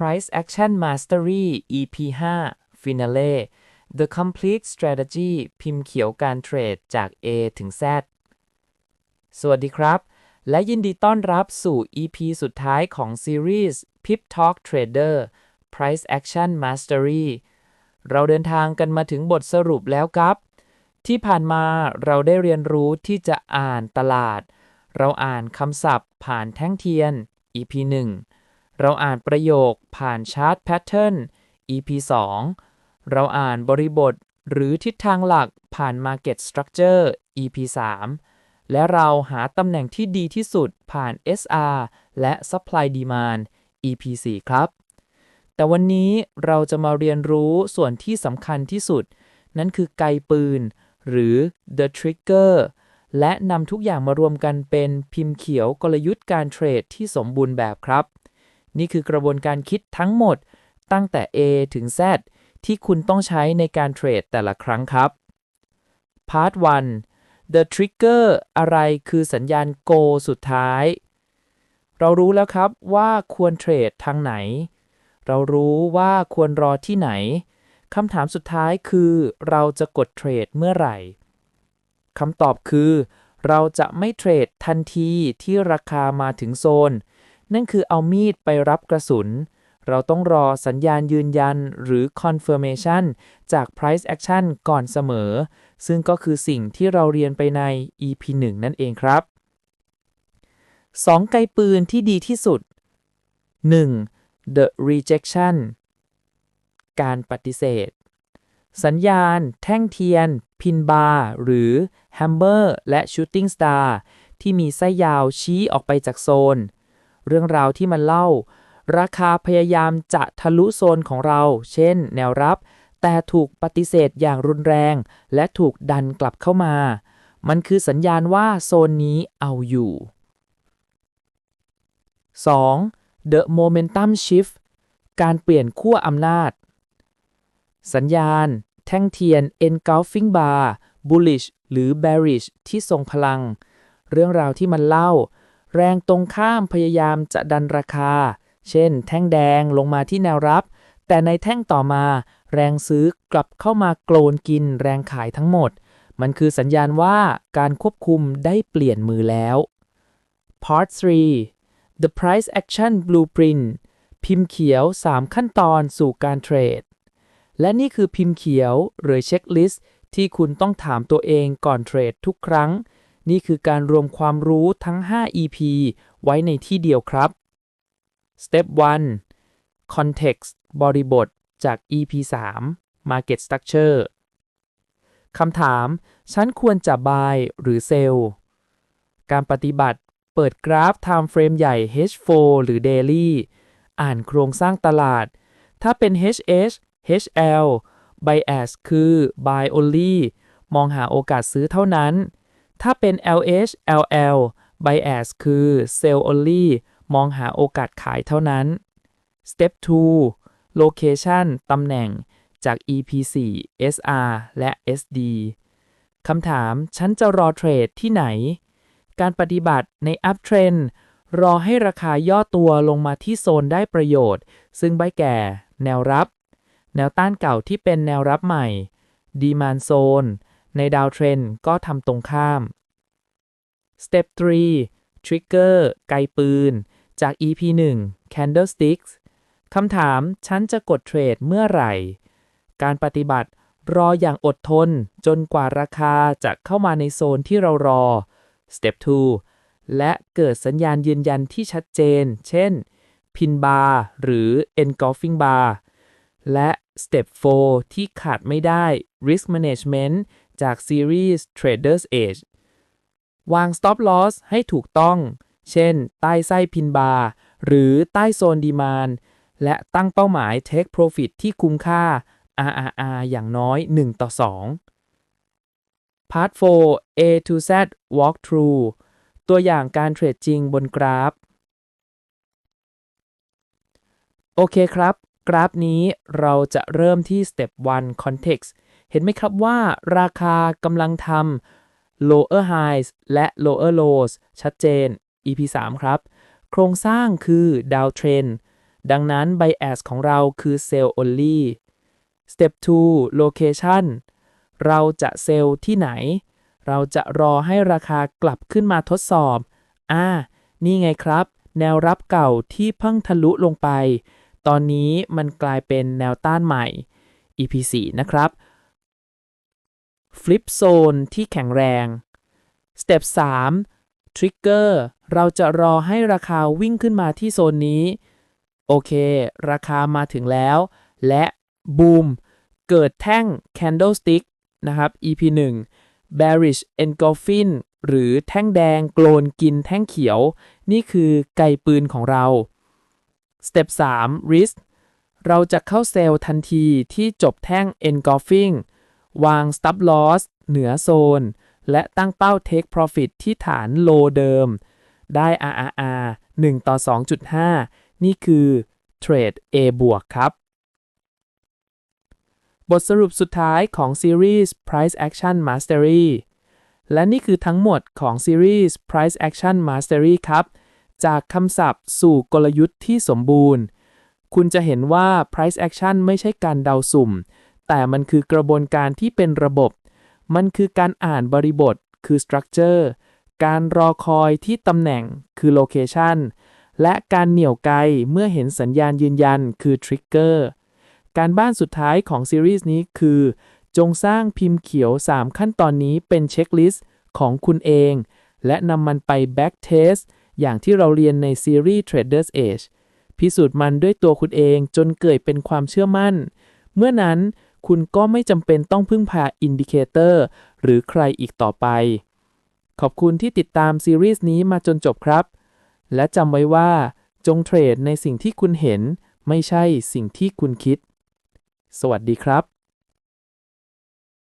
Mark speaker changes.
Speaker 1: Price Action Mastery EP 5 Finale The Complete Strategy พิมพ์เขียวการเทรดจาก A ถึง Z สวัสดีครับ และยินดีต้อนรับสู่ EP สุดท้ายของซีรีส์ Pip Talk Trader Price Action Mastery เราเดินทางกันมาถึงบทสรุปแล้วครับ ที่ผ่านมาเราได้เรียนรู้ที่จะอ่านตลาด เราอ่านคำศัพท์ผ่านแท่งเทียน EP 1 เราอ่านประโยคผ่านชาร์ตแพทเทิร์น EP 2 เราอ่านบริบทหรือทิศทางหลักผ่าน Market Structure EP 3 และเราหาตำแหน่งที่ดีที่สุดผ่าน SR และ Supply Demand EP 4 ครับ แต่วันนี้เราจะมาเรียนรู้ส่วนที่สำคัญที่สุด นั่นคือไกปืน หรือ the trigger และนำทุกอย่างมารวมกันเป็นพิมพ์เขียวกลยุทธ์การเทรดที่สมบูรณ์แบบครับ นี่คือกระบวนการคิดทั้งหมด ตั้งแต่ A ถึง Z ที่คุณต้องใช้ในการเทรดแต่ละครั้งครับ Part 1 The Trigger อะไรคือสัญญาณ Go สุดท้าย เรารู้แล้วครับว่าควรเทรดทางไหน เรารู้ว่าควรรอที่ไหนคำถามสุดท้ายคือเราจะกดเทรดเมื่อไหร่คำตอบคือ เราจะไม่เทรดทันทีที่ราคามาถึงโซน นั่นคือเอามีดไปรับกระสุน เราต้องรอสัญญาณยืนยันหรือ confirmation จาก price action ก่อนเสมอ ซึ่งก็คือสิ่งที่เราเรียนไปใน EP 1 นั่นเองครับ 2 ไกปืนที่ดีที่สุด 1. the rejection การปฏิเสธ สัญญาณ แท่งเทียน พินบาร์ หรือแฮมเบอร์ และชูตติ้งสตาร์ที่มีไส้ยาวชี้ออกไปจากโซน เรื่องราวที่มันเล่า ราคาพยายามจะทะลุโซนของเรา เช่น แนวรับ แต่ถูกปฏิเสธอย่างรุนแรง และถูกดันกลับเข้ามา มันคือสัญญาณว่าโซนนี้เอาอยู่ 2. The momentum shift การเปลี่ยนขั้วอำนาจ สัญญาณ แท่งเทียน engulfing bar bullish หรือ bearish ที่ทรงพลัง เรื่องราวที่มันเล่า แรงตรงข้ามพยายามจะดันราคา เช่น แท่งแดงลงมาที่แนวรับ แต่ในแท่งต่อมา แรงซื้อกลับเข้ามาโกลนกินแรงขายทั้งหมด มันคือสัญญาณว่าการควบคุมได้เปลี่ยนมือแล้ว Part 3 The Price Action Blueprint พิมพ์เขียว 3 ขั้นตอนสู่การเทรด และนี่คือพิมพ์เขียวหรือเช็คลิสต์ที่คุณต้องถามตัวเองก่อนเทรดทุกครั้ง นี่คือการรวมความรู้ทั้ง 5 EP ไว้ในที่เดียวครับ Step 1 Context บริบทจาก EP 3 Market Structure คำถาม ฉันควรจะ buy หรือ sell การปฏิบัติ เปิดกราฟ Time Frame ใหญ่ H4 หรือ Daily อ่านโครงสร้างตลาด ถ้าเป็น HH HL Bias คือ Buy Only มองหาโอกาสซื้อเท่านั้น ถ้าเป็น LH LL Bias คือ Sell Only มองหาโอกาสขายเท่านั้น Step 2 Location ตำแหน่งจาก EP4 SR และ SD คำถาม ฉันจะรอเทรดที่ไหน การปฏิบัติใน Uptrend รอให้ราคาย่อตัวลงมาที่โซนได้ประโยชน์ ซึ่งใบแก่ แนวรับ แนวต้านเก่าที่เป็นแนวรับใหม่ Demand Zone ในดาวเทรนก็ทำตรงข้าม Step 3 Trigger ไกปืน จาก EP 1 Candlesticks คำถาม ฉันจะกดเทรดเมื่อไหร่ การปฏิบัติรออย่างอดทนจนกว่าราคาจะเข้ามาในโซนที่เรารอ Step 2 และเกิดสัญญาณยืนยันที่ชัดเจน เช่น Pin Bar หรือ Engulfing Bar และ Step 4 ที่ขาดไม่ได้ Risk Management จาก Series Traders Edge วาง Stop Loss ให้ถูกต้อง เช่น ใต้ไส้พินบาร์ หรือใต้โซนดีมานและตั้งเป้าหมาย Take Profit ที่คุ้มค่า RRR อย่างน้อย 1 ต่อ 2 Part 4 A to Z Walkthrough ตัวอย่างการเทรดจริงบนกราฟ โอเคครับ กราฟนี้เราจะเริ่มที่ Step 1 Context เห็นไหมครับว่าราคากำลังทำ lower highs และ lower lows ชัดเจน EP 3 ครับ โครงสร้างคือ downtrend ดังนั้น bias ของเราคือ sell only step 2 location เราจะเซลล์ที่ไหน เราจะรอให้ราคากลับขึ้นมาทดสอบ อ่า นี่ไงครับ แนวรับเก่าที่เพิ่งทะลุลงไป ตอนนี้มันกลายเป็นแนวต้านใหม่ EP 4 นะครับ Flip Zone ที่แข็งแรง Step 3 Trigger เราจะรอให้ราคาวิ่งขึ้นมาที่โซนนี้ โอเค ราคามาถึงแล้ว และบูมเกิดแท่ง Candlestick นะครับ EP 1 Bearish Engulfing หรือแท่งแดงโกลนกินแท่งเขียว นี่คือไกปืนของเรา Step 3 Risk เราจะเข้าเซลล์ทันทีที่จบแท่ง Engulfing วาง Stop Loss เหนือโซน และตั้งเป้า Take Profit ที่ฐาน Low เดิม ได้ RRR 1 ต่อ 2.5 นี่คือเทรด A บวกครับ บทสรุปสุดท้ายของซีรีส์ Price Action Mastery และนี่คือทั้งหมดของซีรีส์ Price Action Mastery ครับ จากคำศัพท์สู่กลยุทธ์ที่สมบูรณ์ คุณจะเห็นว่า Price Action ไม่ใช่การเดาสุ่ม แต่มันคือกระบวนการที่เป็นระบบ มันคือการอ่านบริบท คือ Structure การรอคอยที่ตำแหน่ง คือ Location และการเหนี่ยวไกเมื่อเห็นสัญญาณยืนยัน คือ Trigger การบ้านสุดท้ายของซีรีส์นี้คือ จงสร้างพิมพ์เขียว 3 ขั้นตอนนี้เป็นเช็คลิสต์ของคุณเอง และนำมันไป back test อย่างที่เราเรียนในซีรีส์ Traders Edge พิสูจน์มันด้วยตัวคุณเองจนเกิดเป็นความเชื่อมั่น เมื่อนั้น คุณก็ไม่จำเป็นต้องพึ่งพาอินดิเคเตอร์หรือใครอีกต่อไป ขอบคุณที่ติดตามซีรีส์นี้มาจนจบครับ และจำไว้ว่า จงเทรดในสิ่งที่คุณเห็น ไม่ใช่สิ่งที่คุณคิด สวัสดีครับ